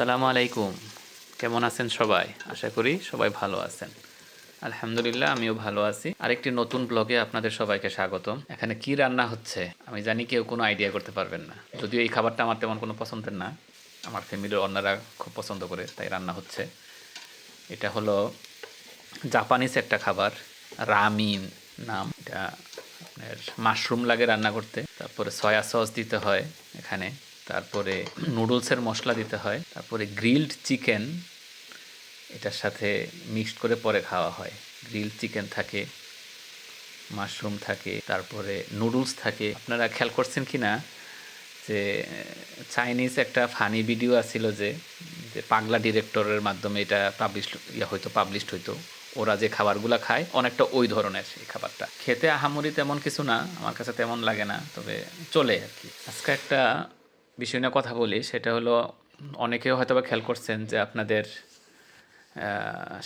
আসসালামু আলাইকুম। কেমন আছেন সবাই? আশা করি সবাই ভালো আছেন। আলহামদুলিল্লাহ, আমিও ভালো আছি। আরেকটি নতুন ব্লগে আপনাদের সবাইকে স্বাগতম। এখানে কি রান্না হচ্ছে? আমি জানি কেউ কোনো আইডিয়া করতে পারবেন না। যদিও এই খাবারটা আমার তেমন কোনো পছন্দের না। আমার ফ্যামিলির অন্যরা খুব পছন্দ করে তাই রান্না হচ্ছে। এটা হলো জাপানিজ একটা খাবার, রামিন নাম। এটা মাশরুম লাগে রান্না করতে। তারপরে সয়া সস দিতে হয় এখানে। তারপরে নুডলসের মশলা দিতে হয়, তারপরে গ্রিলড চিকেন, এটার সাথে মিক্সড করে পরে খাওয়া হয়। গ্রিল চিকেন থাকে, মাশরুম থাকে, তারপরে নুডলস থাকে। আপনারা খেয়াল করছেন কি না যে, চাইনিজ একটা ফানি ভিডিও আছিল যে যে পাগলা ডিরেক্টরের মাধ্যমে এটা পাবলিশ ইয়া হয়তো পাবলিশড হইতো। ওরা যে খাবারগুলো খায়, অনেকটা ওই ধরনের সেই খাবারটা। খেতে আহামরি তেমন কিছু না, আমার কাছে তেমন লাগে না, তবে চলে আর কি। আজকে একটা বিষয় নিয়ে কথা বলি, সেটা হলো অনেকেও হয়তো বা খেয়াল করছেন যে আপনাদের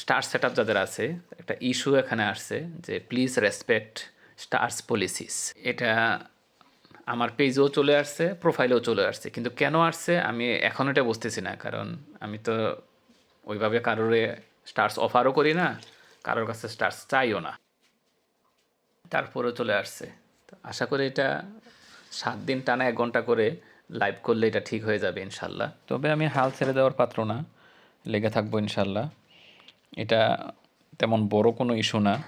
স্টার সেট যাদের আছে, একটা ইস্যু এখানে আসছে যে প্লিজ রেসপেক্ট স্টার্স পলিসিস এটা আমার পেজেও চলে আসছে প্রোফাইলেও চলে আসছে, কিন্তু কেন আসছে আমি এখন এটা বুঝতেছি না, কারণ আমি তো ওইভাবে কারোরে স্টার্স অফারও করি না, কারোর কাছে স্টার্স চাইও না। তারপরেও চলে আসছে। আশা করি এটা সাত দিন টানা এক ঘণ্টা করে লাইভ করলে এটা ঠিক হয়ে যাবে ইনশাল্লাহ। তবে আমি হাল ছেড়ে দেওয়ার পাত্র না লেগে থাকব ইনশাল্লাহ। এটা তেমন বড় কোনো ইস্যু না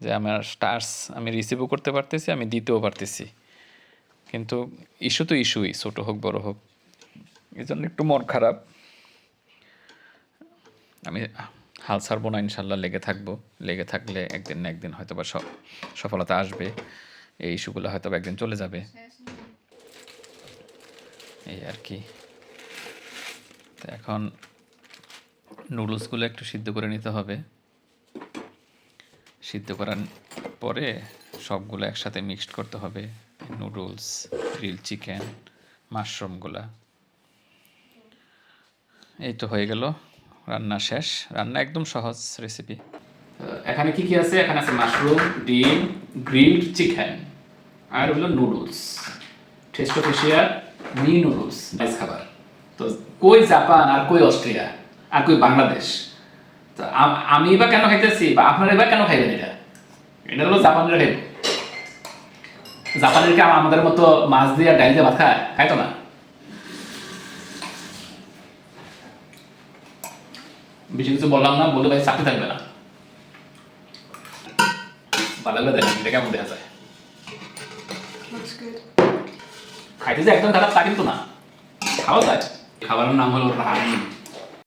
যে আমার স্টার্স আমি রিসিভও করতে পারতেছি আমি দিতেও পারতেছি। কিন্তু ইস্যু তো ইস্যুই ছোটো হোক বড় হোক। এই জন্য একটু মন খারাপ। আমি হাল ছাড়বো না ইনশাল্লাহ লেগে থাকব। লেগে থাকলে একদিন না একদিন হয়তো বা স- সফলতা আসবে। এই ইস্যুগুলো হয়তো বা একদিন চলে যাবে। এই আর কি। তো এখন নুডলসগুলো একটু সিদ্ধ করে নিতে হবে। সিদ্ধ করার পরে সবগুলো একসাথে মিক্সড করতে হবে। নুডলস গ্রিল চিকেন মাশরুমগুলা এই তো হয়ে গেল রান্না শেষ। রান্না একদম সহজ রেসিপি এখানে কি কি আছে? এখানে আছে মাশরুম ডিম গ্রিলড চিকেন আর হলো noodles taste me noodles nice খাবার। তো কই জাপান আর কই অস্ট্রিয়া আর কই বাংলাদেশ? তো আম- বা কেন খাইতেছি বা আপনারা এবার কেন খাইবেন এটা? এটা হলো জাপানের খাইব জাপানের কি আম- আমাদের মতো মাছ দিয়ে ডাল দিয়ে ভাত খায়? খাইতো না? বেশি কিছু বললাম না বলে ভাই চাকরি থাকবে না। ভালো দেখেন, এটা কেমন দেখা যায়. খাইতে যে একদম খারাপ তা কিন্তু না। খাওয়া যায়। খাবারের নাম হলো রামিন